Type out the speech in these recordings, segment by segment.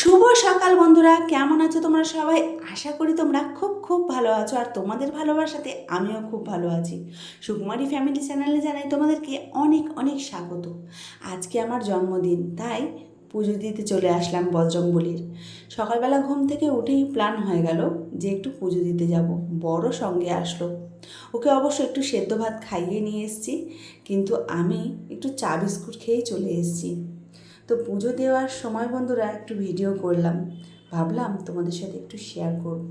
শুভ সকাল বন্ধুরা, কেমন আছো তোমরা সবাই? আশা করি তোমরা খুব খুব ভালো আছো আর তোমাদের ভালোবাসাতে আমিও খুব ভালো আছি। সুকুমারী ফ্যামিলি চ্যানেলে জানাই তোমাদেরকে অনেক অনেক স্বাগত। আজকে আমার জন্মদিন, তাই পুজো দিতে চলে আসলাম বজরংবলির সকালবেলা ঘুম থেকে উঠেই প্ল্যান হয়ে গেল যে একটু পুজো দিতে যাব। বড় সঙ্গে আসলো। ওকে অবশ্য একটু সেদ্ধ ভাত খাইয়ে নিয়ে এসেছি, কিন্তু আমি একটু চা বিস্কুট খেয়েই চলে এসেছি। তো পুজো দেওয়ার সময় বন্ধুরা একটু ভিডিও করলাম। ভাবলাম তোমাদের সাথে একটু শেয়ার করব।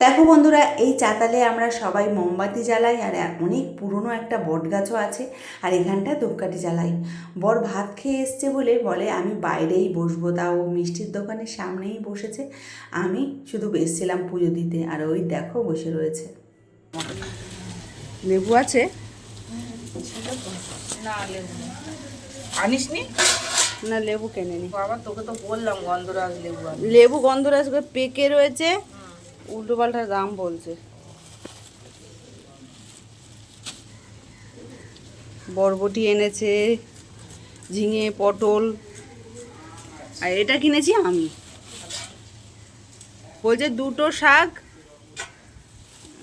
দেখো বন্ধুরা এই চাতালে আমরা সবাই মোমবাতি জ্বালাই আর অনেক পুরনো একটা বট গাছও আছে আর এখানটা ধূপকাঠি জ্বালাই। বর ভাত খেয়ে এসছে বলে বলে আমি বাইরেই বসবো। তাও মিষ্টির দোকানের সামনেই বসেছে। আমি শুধু এসছিলাম পুজো দিতে আর ওই দেখো বসে রয়েছে। লেবু আছে? না লেবু। আনিসনি? না লেবু কেনে নি বাবা তোকে তো বললাম গন্ধরাজ লেবু লেবু গন্ধরাজ পেকে রয়েছে। উল্টো পাল্টা দাম বলছে। বরবটি এনেছে, ঝিঙে, পটল। আর এটা কিনেছি আমি। বলছে দুটো শাক,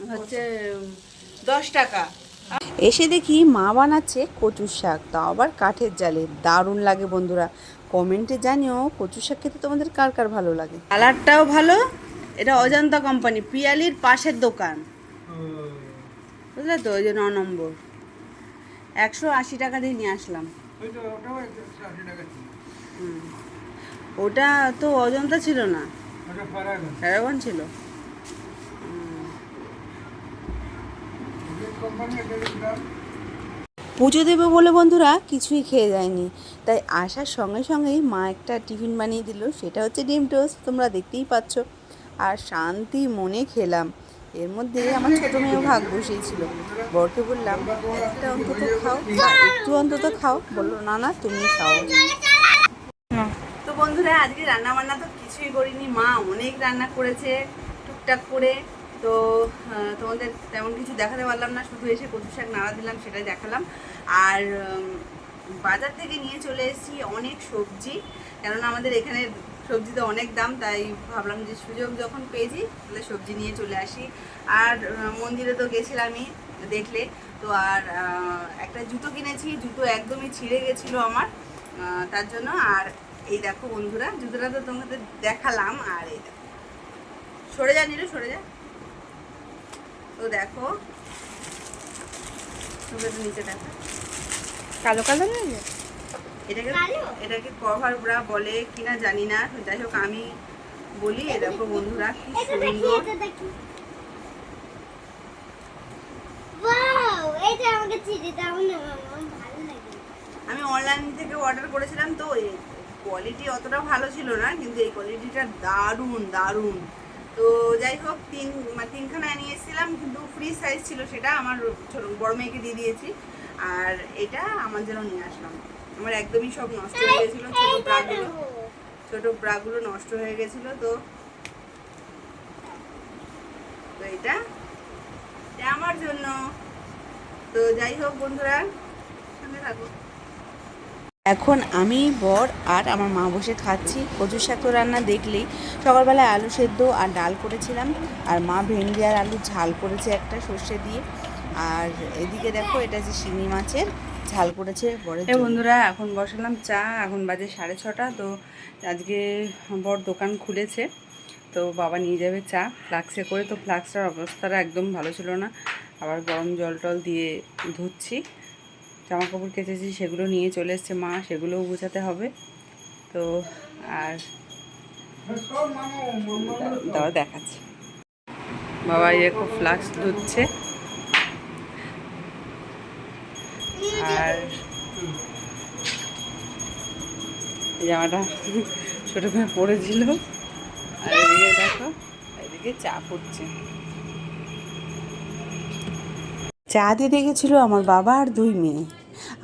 হচ্ছে, দশ টাকা। এসে দেখি মা বানাচ্ছে কচুর শাক, তাও আবার কাঠের জালে। দারুণ লাগে বন্ধুরা। কমেন্টে জানিও কচুর শাক খেতে তোমাদের কার কার ভালো লাগে। কালারটাও ভালো এটা অজন্তা কোম্পানি পিয়ালির পাশের দোকান। বুঝলে তো ওই যে ন নম্বর। একশো আশি টাকা দিয়ে নিয়ে আসলাম। ওটা তো অজন্তা ছিল না। প্যারাগন ছিল। পুজো দেবে বলে বন্ধুরা কিছুই খেয়ে যায়নি। তাই আসার সঙ্গে সঙ্গেই মা একটা টিফিন বানিয়ে দিল সেটা হচ্ছে ডিম টোস্ট তোমরা দেখতেই পাচ্ছ। আর শান্তি মনে খেলাম। এর মধ্যে আমার ছোটো মেয়েও ভাগ বসিয়েছিল। বরকে বললাম, একটা অন্তত খাও একটু অন্তত খাও। বলল, না না, তুমি খাও। তো বন্ধুরা, আজকে রান্না বান্না তো কিছুই করিনি। মা অনেক রান্না করেছে, টুকটাক করে। তো তোমাদের তেমন কিছু দেখাতে পারলাম না, শুধু এসে কচু শাক নাড়া দিলাম, সেটাই দেখালাম। আর বাজার থেকে নিয়ে চলে এসেছি অনেক সবজি। কেননা আমাদের এখানে সবজিতে অনেক দাম, তাই ভাবলাম যে সুযোগ যখন পেয়েছি, তাহলে সবজি নিয়ে চলে আসি। আর মন্দিরে তো গেছিলামই দেখলে। তো আর একটা জুতো কিনেছি, জুতো একদমই ছিঁড়ে গেছিল আমার তার জন্য। আর এই দেখো বন্ধুরা, জুতোটা তো তোমাদের দেখালাম, আর এই দেখো। সরে যা নিলে, সরে যা। তো দেখো তোমরা তো নিচে দেখো। কালো কালো নেই এটাকে এটাকে কভার ব্রা বলে কিনা জানি না। যাই হোক আমি বলি এ দেখো বন্ধুরা কি সুন্দর। আমি অনলাইন থেকে অর্ডার করেছিলাম তো কোয়ালিটি অতটা ভালো ছিল না কিন্তু এই কোয়ালিটিটা দারুণ দারুণ। তো যাই হোক তিন মানে তিনখানা নিয়ে এসেছিলাম কিন্তু ফ্রি সাইজ ছিল সেটা আমার ছোট বড় মেয়েকে দিয়ে দিয়েছি। আর এটা আমার জন্য নিয়ে আসলাম। আমার একদমই সব নষ্ট হয়ে গেছিল ছোটো ব্রাগুলো। ছোট ব্রাগুলো নষ্ট হয়ে গেছিল তো। তো এটা আমার জন্য। তো যাই হোক বন্ধুরা সঙ্গে থাকো। এখন আমি বর আর আমার মা বসে খাচ্ছি। কচু শাক রান্না দেখলেই। সকালবেলায় আলু সেদ্ধ আর ডাল করেছিলাম। আর মা ভেন্ডি আর আলু ঝাল করেছে একটা সর্ষে দিয়ে। আর এদিকে দেখো এটা যে শিঙি মাছের ঝাল করেছে বরের বন্ধুরা এখন বসালাম চা। এখন বাজে সাড়ে ছটা তো আজকে বর দোকান খুলেছে তো বাবা নিয়ে যাবে চা। ফ্লাক্সে করে তো ফ্লাক্সটার অবস্থাটা একদম ভালো ছিল না। আবার গরম জল টল দিয়ে ধুচ্ছি। জামা কাপড় কেচেছি সেগুলো নিয়ে চলে এসছে মা সেগুলোও গুছাতে হবে। তো আর দাও দেখাচ্ছি। বাবা ইয়ে খুব ফ্লাক্স ধুচ্ছে। আর জামাটা ছোটো মেয়ে পড়েছিল আর এদিকে দেখো, এদিকে চা ফুটছে। চা দিতে গেছিল আমার বাবা আর দুই মেয়ে।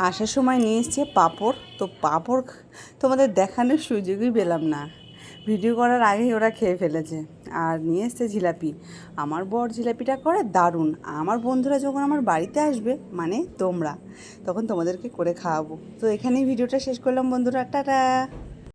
আসার সময় নিয়ে এসছে পাঁপড়। তো পাঁপড় তোমাদের দেখানোর সুযোগই পেলাম না। ভিডিও করার আগেই ওরা খেয়ে ফেলেছে। আর নিয়ে এসছে জিলাপি। আমার বর জিলাপিটা করে দারুণ। আমার বন্ধুরা যখন আমার বাড়িতে আসবে মানে তোমরা, তখন তোমাদেরকে করে খাওয়াবো। তো এখানেই ভিডিওটা শেষ করলাম বন্ধুরা। টাটা!